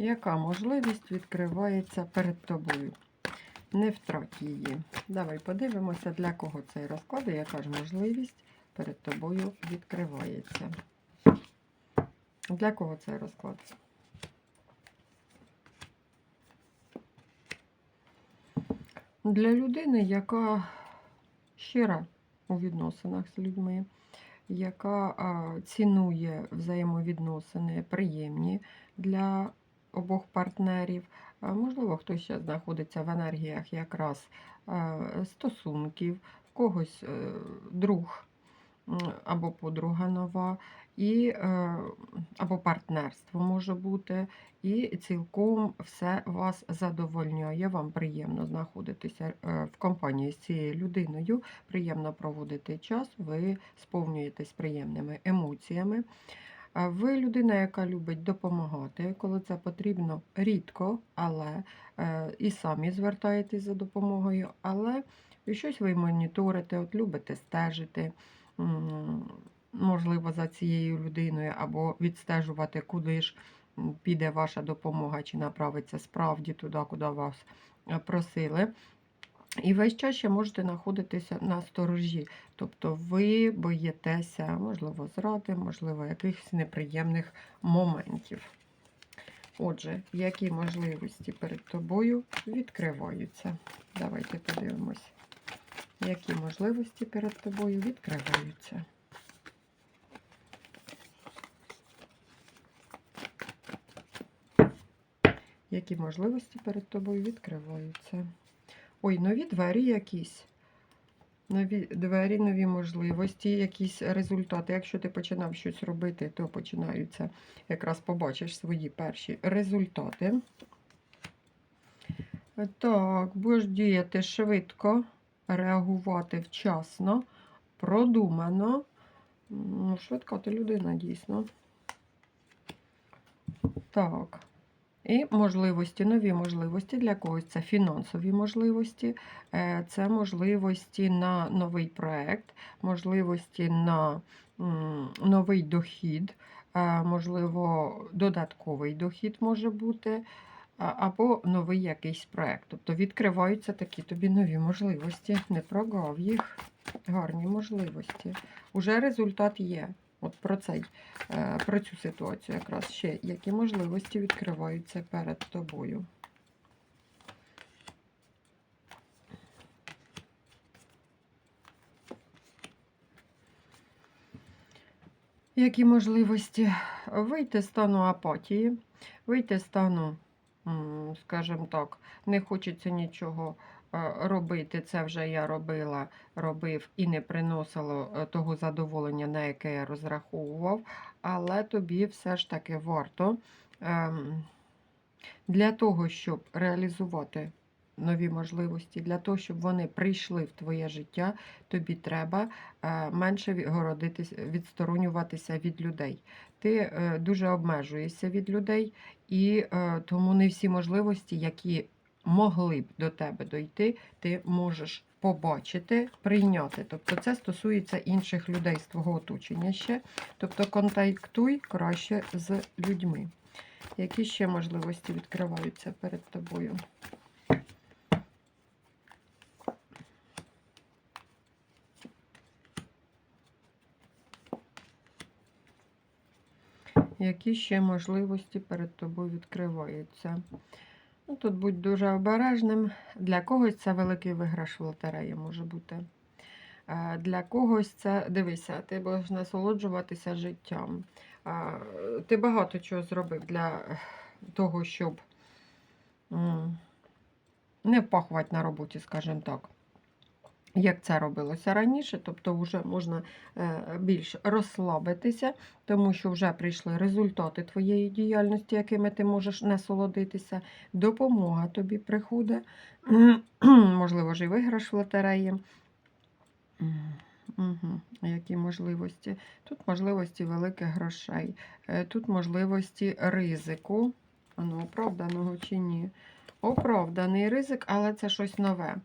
Яка можливість відкривається перед тобою? Не втрать її. Давай подивимося, для кого цей розклад і яка ж можливість перед тобою відкривається. Для кого цей розклад? Для людини, яка щира у відносинах з людьми, яка цінує взаємовідносини приємні для обох партнерів. Можливо, хтось знаходиться в енергіях якраз е, стосунків, в когось е, друг або подруга нова, і, е, або партнерство може бути, і цілком все вас задовольняє. Вам приємно знаходитися е, в компанії з цією людиною, приємно проводити час, ви сповнюєтесь приємними емоціями. Ви людина, яка любить допомагати, коли це потрібно рідко, але е, і самі звертаєтесь за допомогою, але щось ви моніторите, от любите стежити, можливо, за цією людиною, або відстежувати, куди ж піде ваша допомога, чи направиться справді туди, куди вас е, просили. І весь час ще можете знаходитися на сторожі. Тобто ви боїтеся, можливо, зради, можливо, якихось неприємних моментів. Отже, які можливості перед тобою відкриваються? Давайте подивимось, які можливості перед тобою відкриваються. Які можливості перед тобою відкриваються? Ой, нові двері якісь. Нові двері, нові можливості, якісь результати. Якщо ти починав щось робити, то починаються, якраз побачиш свої перші результати. Так, будеш діяти швидко, реагувати вчасно, продумано. Ну, швидка ти людина, дійсно. Так. І можливості, нові можливості для когось це фінансові можливості, е, це можливості на новий проект, можливості на новий дохід, е, можливо, додатковий дохід може бути, або новий якийсь проект. Тобто відкриваються такі тобі нові можливості. Не прогав їх. Гарні можливості. Уже результат є. От про цей е, про цю ситуацію якраз ще які можливості відкриваються перед тобою. Які можливості вийти з стану апатії, вийти з стану, скажімо так, не хочеться нічого робити. Це вже я робила, робив і не приносило е, того задоволення, на яке я розраховував. Але тобі все ж таки варто ем, для того, щоб реалізувати нові можливості, для того, щоб вони прийшли в твоє життя, тобі треба е, менше відгородитись, відсторонюватися від людей. Ти е, дуже обмежуєшся від людей, і е, тому не всі можливості, які могли б до тебе дойти, ти можеш побачити, прийняти. Тобто це стосується інших людей з твого оточення ще. Тобто контактуй краще з людьми. Які ще можливості відкриваються перед тобою? Які ще можливості перед тобою відкриваються? Ну, тут будь дуже обережним. Для когось це великий виграш в лотереї може бути. Е, Для когось це, дивися, ти будеш насолоджуватися життям. Е, Ти багато чого зробив для того, щоб не впахувати на роботі, скажімо так. Як це робилося раніше, тобто вже можна е, більш розслабитися, тому що вже прийшли результати твоєї діяльності, якими ти можеш насолодитися. Допомога тобі приходить, можливо, ж і виграш в лотереї. Угу. Які можливості? Тут можливості великих грошей, е, тут можливості ризику. Ну, оправданого чи ні? Оправданий ризик, але це щось нове.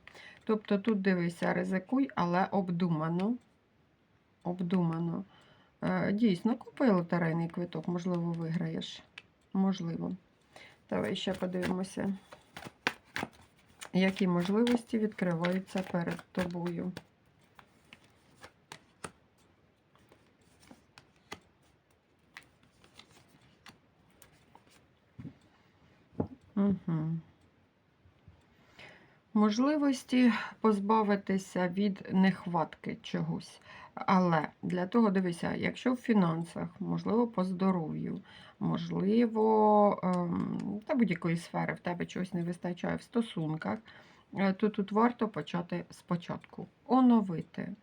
Тобто тут дивися, ризикуй, але обдумано. Обдумано. Е, Дійсно, купи лотерейний квиток, можливо, виграєш. Можливо. Давай ще подивимося, які можливості відкриваються перед тобою. Угу. Можливості позбавитися від нехватки чогось. Але для того дивися, якщо в фінансах, можливо, по здоров'ю, можливо, ем, та будь-якої сфери в тебе чогось не вистачає в стосунках, е, то тут варто почати спочатку, оновити.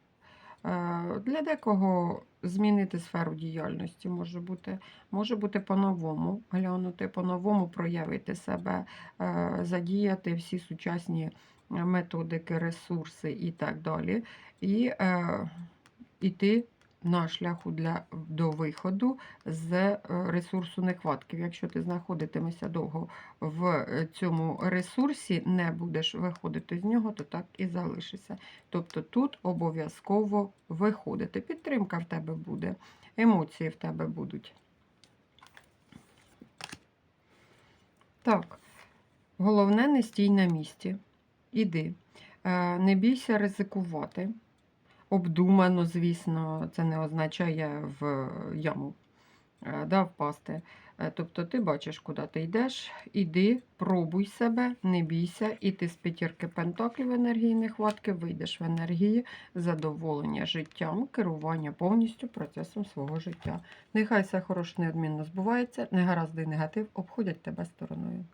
Е, Для декого змінити сферу діяльності може бути, може бути по-новому, глянути, по-новому проявити себе, е, задіяти всі сучасні методики, ресурси і так далі. І е, йти на шляху для, до виходу з е, ресурсу нехватків. Якщо ти знаходитимешся довго в е, цьому ресурсі, не будеш виходити з нього, то так і залишишся. Тобто тут обов'язково виходити. Підтримка в тебе буде, емоції в тебе будуть. Так, головне не стій на місці. Іди. Е, Не бійся ризикувати. Обдумано, звісно, це не означає в яму е, да, впасти. Е, Тобто ти бачиш, куди ти йдеш, іди, пробуй себе, не бійся, і ти з п'ятірки пентаклів енергії нехватки вийдеш в енергії задоволення життям, керування повністю процесом свого життя. Нехай все хороше неодмінно збувається, негаразди негатив обходять тебе стороною.